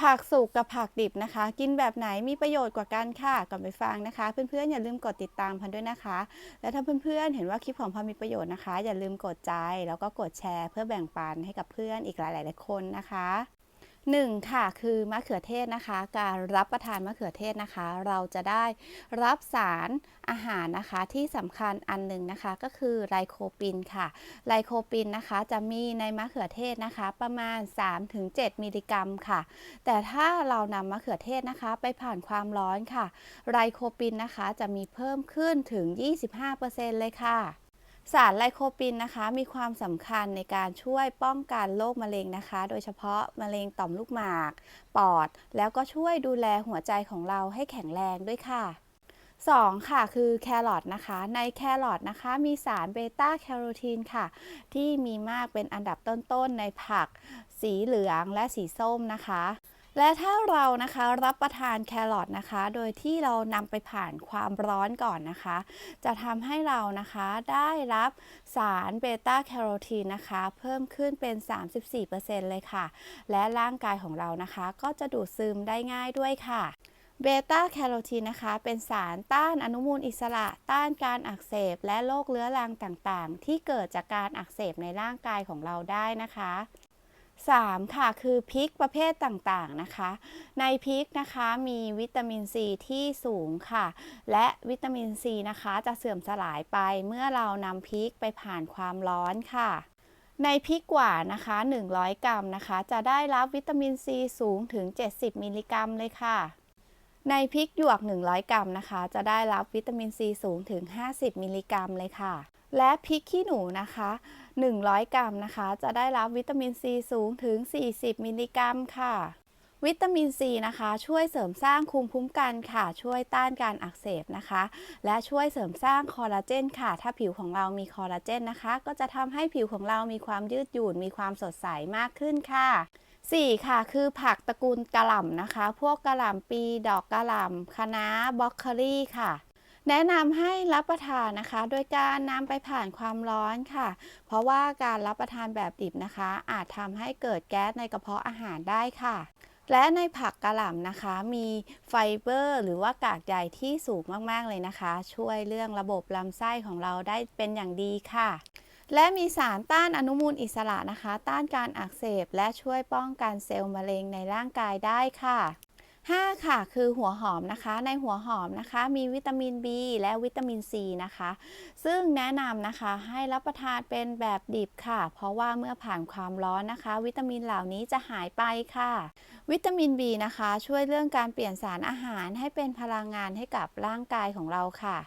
ผักสุกกับผักดิบนะคะ กินแบบไหนมีประโยชน์กว่ากันค่ะ ก่อนไปฟังนะคะ เพื่อนๆอย่าลืมกดติดตามพันด้วยนะคะ และถ้าเพื่อนๆเห็นว่าคลิปของพอมีประโยชน์นะคะ อย่าลืมกดใจแล้วก็กดแชร์ เพื่อแบ่งปันให้กับเพื่อนอีกหลายๆคนนะคะ หนึ่งค่ะคือมะเขือเทศนะคะ การรับประทานมะเขือเทศนะคะ เราจะได้รับสารอาหารนะคะที่สำคัญอันหนึ่งนะคะก็คือไลโคปินค่ะ ไลโคปินนะคะจะมีในมะเขือเทศนะคะ ประมาณ 3-7 มิลลิกรัมค่ะ แต่ถ้าเรานำมะเขือเทศนะคะไปผ่านความร้อนค่ะ ไลโคปินนะคะจะมีเพิ่มขึ้นถึง 25%เลยค่ะ สารไลโคปินนะคะ มีความสำคัญในการช่วยป้องกันโรคมะเร็งนะคะ โดยเฉพาะมะเร็งต่อมลูกหมาก ปอด แล้วก็ช่วยดูแลหัวใจของเราให้แข็งแรงด้วยค่ะ 2. ค่ะคือแครอทนะคะ ในแครอทนะคะ มีสารเบต้าแคโรทีนค่ะ ที่มีมากเป็นอันดับต้นๆในผัก สีเหลืองและสีส้มนะคะ และถ้าเรานะคะรับประทานแครอทนะคะ โดยที่เรานำไปผ่านความร้อนก่อนนะคะ จะทำให้เรานะคะได้รับสารเบต้าแคโรทีนนะคะ เพิ่มขึ้นเป็น 34%เลยค่ะ และร่างกายของเรานะคะ ก็จะดูดซึมได้ง่ายด้วยค่ะเบต้าแคโรทีนนะคะ เป็นสารต้านอนุมูลอิสระ ต้านการอักเสบ และโรคเรื้อรังต่างๆ ที่เกิดจากการอักเสบในร่างกายของเราได้นะคะ 3. ค่ะคือพริกประเภทต่างๆนะคะ ในพริกนะคะมีวิตามินซีที่สูงค่ะ และวิตามินซีนะคะจะเสื่อมสลายไปเมื่อเรานำพริกไปผ่านความร้อนค่ะ ในพริกหวานนะคะ 100 กรัมนะคะ จะได้รับวิตามินซีสูงถึง 70 มิลลิกรัมเลยค่ะ ในพริกหยวก 100 กรัมนะคะ จะได้รับวิตามินซีสูงถึง 50 มิลลิกรัมเลยค่ะ และพริกขี้หนูนะคะ 100 กรัมนะคะ จะได้รับวิตามินซีสูงถึง 40 มิลลิกรัมค่ะ วิตามินซีนะคะ ช่วยเสริมสร้างภูมิคุ้มกันค่ะ ช่วยต้านการอักเสบนะคะ และช่วยเสริมสร้างคอลลาเจนค่ะ ถ้าผิวของเรามีคอลลาเจนนะคะ ก็จะทำให้ผิวของเรามีความยืดหยุ่น มีความสดใสมากขึ้นค่ะ 4. ค่ะ คือผักตระกูลกะหล่ำนะคะ พวกกะหล่ำปี ดอกกะหล่ำคะน้าบล็อกโคลี่ค่ะแนะนำให้รับประทานนะคะ โดยการนำไปผ่านความร้อนค่ะ เพราะว่าการรับประทานแบบดิบนะคะ อาจทำให้เกิดแก๊สในกระเพาะอาหารได้ค่ะ และในผักกะหล่ำนะคะ มีไฟเบอร์หรือว่ากากใยที่สูงมากๆเลยนะคะ ช่วยเรื่องระบบลำไส้ของเราได้เป็นอย่างดีค่ะ และมีสารต้านอนุมูลอิสระนะคะ ต้านการอักเสบ และช่วยป้องกันเซลล์มะเร็งในร่างกายได้ค่ะ 5. ค่ะ คือหัวหอมนะคะ ในหัวหอมนะคะ มีวิตามิน B และวิตามิน C นะคะ ซึ่งแนะนำนะคะให้รับประทานเป็นแบบดิบค่ะ เพราะว่าเมื่อผ่านความร้อนนะคะ วิตามินเหล่านี้จะหายไปค่ะ วิตามิน B นะคะ ช่วยเรื่องการเปลี่ยนสารอาหารให้เป็นพลังงานให้กับร่างกายของเราค่ะ